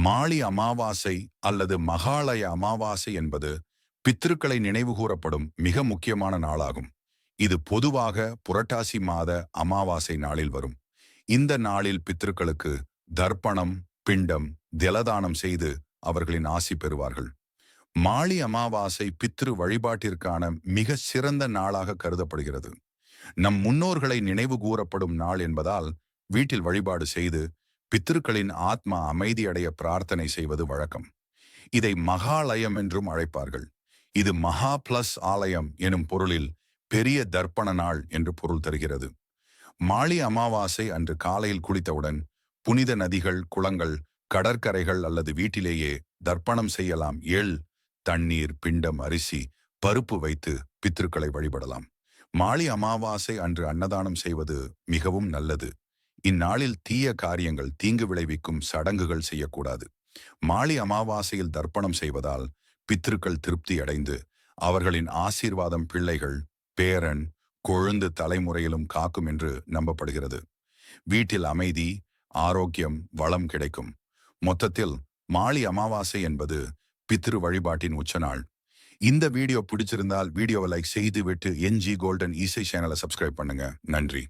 மாளி அமாவாசை அல்லது மகாலய அமாவாசை என்பது பித்திருக்களை நினைவுகூரப்படும் மிக முக்கியமான நாளாகும். இது பொதுவாக புரட்டாசி மாத அமாவாசை நாளில் வரும். இந்த நாளில் பித்திருக்களுக்கு தர்ப்பணம் பிண்டம் திலதானம் செய்து அவர்களின் ஆசி பெறுவார்கள். மாளி அமாவாசை பித்ரு வழிபாட்டிற்கான மிக சிறந்த நாளாக கருதப்படுகிறது. நம் முன்னோர்களை நினைவு கூறப்படும் நாள் என்பதால் வீட்டில் வழிபாடு செய்து பித்திருக்களின் ஆத்மா அமைதியடைய பிரார்த்தனை செய்வது வழக்கம். இதை மகாலயம் என்றும் அழைப்பார்கள். இது மகா பிளஸ் ஆலயம் எனும் பொருளில் பெரிய தர்ப்பண நாள் என்று பொருள் தருகிறது. மாளி அமாவாசை அன்று காலையில் குளித்தவுடன் புனித நதிகள் குளங்கள் கடற்கரைகள் அல்லது வீட்டிலேயே தர்ப்பணம் செய்யலாம். எள் தண்ணீர் பிண்டம் அரிசி பருப்பு வைத்து பித்திருக்களை வழிபடலாம். மாளி அமாவாசை அன்று அன்னதானம் செய்வது மிகவும் நல்லது. இந்நாளில் தீய காரியங்கள் தீங்கு விளைவிக்கும் சடங்குகள் செய்யக்கூடாது. மாலி அமாவாசையில் தர்ப்பணம் செய்வதால் பித்திருக்கள் திருப்தி அடைந்து அவர்களின் ஆசீர்வாதம் பிள்ளைகள் பேரன் கொழுந்து தலைமுறையிலும் காக்கும் என்று நம்பப்படுகிறது. வீட்டில் அமைதி ஆரோக்கியம் வளம் கிடைக்கும். மொத்தத்தில் மாலி அமாவாசை என்பது பித்ரு வழிபாட்டின் உச்சநாள். இந்த வீடியோ பிடிச்சிருந்தால் வீடியோவை லைக் செய்து விட்டு என்ஜி கோல்டன் இசை சேனலை சப்ஸ்கிரைப் பண்ணுங்க. நன்றி.